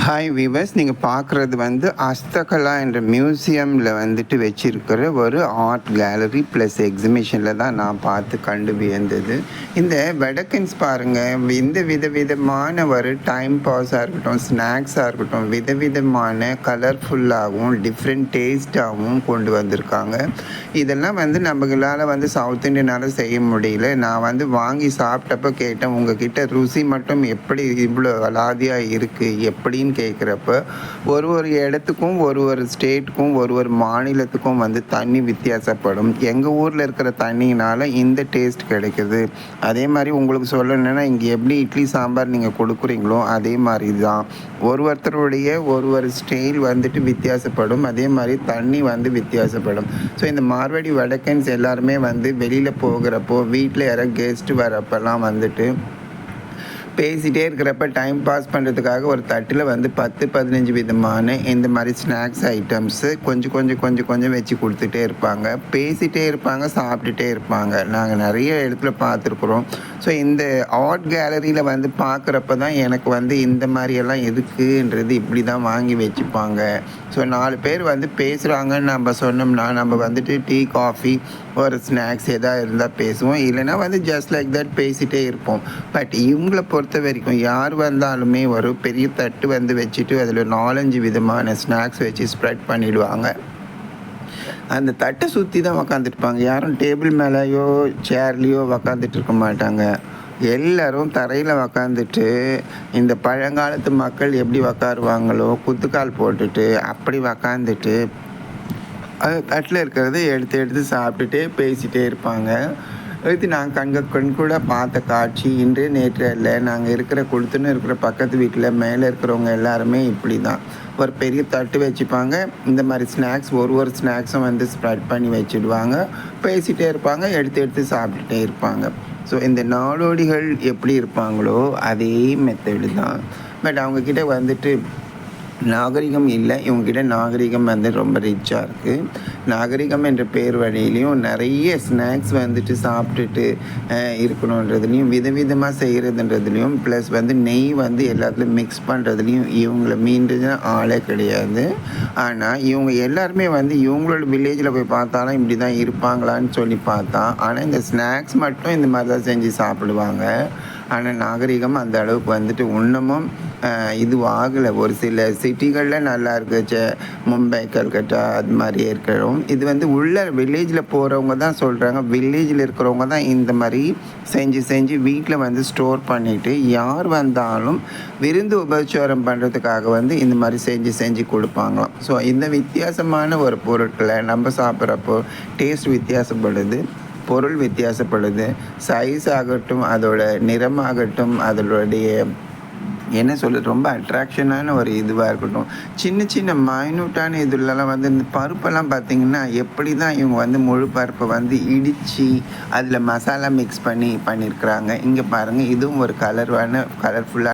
Hi viewers நீங்கள் பார்க்குறது வந்து அஸ்தகலா என்ற மியூசியமில் வந்துட்டு வச்சிருக்கிற ஒரு ஆர்ட் கேலரி ப்ளஸ் எக்ஸிபிஷனில் தான் நான் பார்த்து கண்டு வியந்தது. இந்த வெடக்கன்ஸ் பாருங்கள் இந்த விதவிதமான ஒரு டைம் பாஸாக இருக்கட்டும் ஸ்நாக்ஸாக இருக்கட்டும் விதவிதமான கலர்ஃபுல்லாகவும் டிஃப்ரெண்ட் டேஸ்ட்டாகவும் கொண்டு வந்திருக்காங்க. இதெல்லாம் வந்து நம்மளால் வந்து சவுத் இண்டியனால் செய்ய முடியல. நான் வந்து வாங்கி சாப்பிட்டப்ப கேட்டேன். உங்ககிட்ட ருசி மட்டும் எப்படி இவ்வளோ அலாதியாக இருக்குது எப்படி அப்படின்னு கேட்குறப்ப ஒரு ஒரு இடத்துக்கும் ஒரு ஒரு ஸ்டேட்டுக்கும் ஒரு ஒரு மாநிலத்துக்கும் வந்து தண்ணி வித்தியாசப்படும். எங்கள் ஊரில் இருக்கிற தண்ணியினால் இந்த டேஸ்ட் கிடைக்குது. அதே மாதிரி உங்களுக்கு சொல்லணுன்னா இங்கே எப்படி இட்லி சாம்பார் நீங்கள் கொடுக்குறீங்களோ அதே மாதிரி தான் ஒரு ஒருத்தருடைய ஒரு ஒரு ஸ்டைல் வந்துட்டு வித்தியாசப்படும். அதே மாதிரி தண்ணி வந்து வித்தியாசப்படும். ஸோ இந்த மார்வாடி வடக்கன்ஸ் எல்லாருமே வந்து வெளியில் போகிறப்போ வீட்டில் யாராவது கெஸ்ட் வரப்பெல்லாம் வந்துட்டு பேசிகிட்டே இருக்கிறப்ப டைம் பாஸ் பண்ணுறதுக்காக ஒரு தட்டில் வந்து பத்து பதினஞ்சு விதமான இந்த மாதிரி ஸ்நாக்ஸ் ஐட்டம்ஸு கொஞ்சம் கொஞ்சம் கொஞ்சம் கொஞ்சம் வச்சு கொடுத்துட்டே இருப்பாங்க. பேசிகிட்டே இருப்பாங்க சாப்பிட்டுட்டே இருப்பாங்க. நாங்கள் நிறைய இடத்துல பார்த்துருக்குறோம். ஸோ இந்த ஆர்ட் கேலரியில் வந்து பார்க்குறப்ப தான் எனக்கு வந்து இந்த மாதிரியெல்லாம் எதுக்குன்றது இப்படி தான் வாங்கி வச்சுப்பாங்க. ஸோ நாலு பேர் வந்து பேசுகிறாங்கன்னு நம்ம சொன்னோம்னா நம்ம வந்துட்டு டீ காஃபி ஒரு ஸ்நாக்ஸ் எதாவது இருந்தால் பேசுவோம். இல்லைன்னா வந்து ஜஸ்ட் லைக் தட் பேசிகிட்டே இருப்போம். பட் இவங்களை பொறுத்த பொறுத்த வரைக்கும் யார் வந்தாலுமே ஒரு பெரிய தட்டு வந்து வச்சுட்டு அதில் நாலஞ்சு விதமான ஸ்நாக்ஸ் வச்சு ஸ்ப்ரெட் பண்ணிடுவாங்க. அந்த தட்டை சுற்றி தான் உக்காந்துருப்பாங்க. யாரும் டேபிள் மேலேயோ சேர்லேயோ உக்காந்துட்டு இருக்க மாட்டாங்க. எல்லோரும் தரையில் உக்காந்துட்டு இந்த பழங்காலத்து மக்கள் எப்படி உக்காருவாங்களோ குத்துக்கால் போட்டுட்டு அப்படி உக்காந்துட்டு அது தட்டில் இருக்கிறத எடுத்து எடுத்து சாப்பிட்டுட்டே பேசிகிட்டே இருப்பாங்க. இது நாங்கள் கண்க கண் கூட பார்த்த காட்சி. இன்று நேற்று இல்லை நாங்கள் இருக்கிற கொளுத்துன்னு இருக்கிற பக்கத்து வீட்டில் மேலே இருக்கிறவங்க எல்லாருமே இப்படி தான் ஒரு பெரிய தட்டு வச்சுப்பாங்க. இந்த மாதிரி ஸ்நாக்ஸ் ஒரு ஒரு ஸ்நாக்ஸும் வந்து ஸ்ப்ரெட் பண்ணி வச்சுடுவாங்க. பேசிகிட்டே இருப்பாங்க. எடுத்து எடுத்து சாப்பிட்டுட்டே இருப்பாங்க. ஸோ இந்த நாடோடிகள் எப்படி இருப்பாங்களோ அதே மெத்தடு தான். பட் அவங்கக்கிட்ட வந்துட்டு நாகரிகம் இல்லை. இவங்ககிட்ட நாகரிகம் வந்து ரொம்ப ரிச்சாக இருக்குது நாகரிகம் என்ற பேர் வழியிலையும் நிறைய ஸ்நாக்ஸ் வந்துட்டு சாப்பிட்டுட்டு இருக்கணுன்றதுலேயும் விதவிதமாக செய்கிறதுன்றதுலையும் ப்ளஸ் வந்து நெய் வந்து எல்லாத்துலேயும் மிக்ஸ் பண்ணுறதுலையும் இவங்கள மீண்டும் ஆளே கிடையாது. ஆனால் இவங்க எல்லாருமே வந்து இவங்களோட வில்லேஜில் போய் பார்த்தாலும் இப்படி தான் இருப்பாங்களான்னு சொல்லி பார்த்தா ஆனால் இந்த ஸ்நாக்ஸ் மட்டும் இந்த மாதிரி தான் செஞ்சு சாப்பிடுவாங்க. ஆனால் நாகரிகம் அந்த அளவுக்கு வந்துட்டு இன்னமும் இது ஆகலை ஒரு சில சிட்டிகளில் நல்லா இருக்கு மும்பை கல்கட்டா அது மாதிரி இருக்கிறோம். இது வந்து உள்ள வில்லேஜில் போகிறவங்க தான் சொல்கிறாங்க வில்லேஜில் இருக்கிறவங்க தான் இந்த மாதிரி செஞ்சு செஞ்சு வீட்டில் வந்து ஸ்டோர் பண்ணிவிட்டு யார் வந்தாலும் விருந்து உபச்சாரம் பண்ணுறதுக்காக வந்து இந்த மாதிரி செஞ்சு செஞ்சு கொடுப்பாங்களாம். ஸோ இந்த வித்தியாசமான ஒரு பொருட்களை நம்ம சாப்பிட்றப்போ டேஸ்ட் வித்தியாசப்படுது பொருள் வித்தியாசப்படுது. சைஸ் ஆகட்டும் அதோட நிறமாகட்டும் அதனுடைய என்ன சொல்கிறது ரொம்ப அட்ராக்ஷனான ஒரு இதுவாக இருக்கட்டும். சின்ன சின்ன மைனூட்டான இதுலலாம் வந்து இந்த பருப்பெல்லாம் பார்த்தீங்கன்னா எப்படி தான் இவங்க வந்து முழு பருப்பை வந்து இடித்து அதில் மசாலா மிக்ஸ் பண்ணி பண்ணியிருக்கிறாங்க இங்கே பாருங்கள் இதுவும் ஒரு கலர்வான கலர்ஃபுல்லாக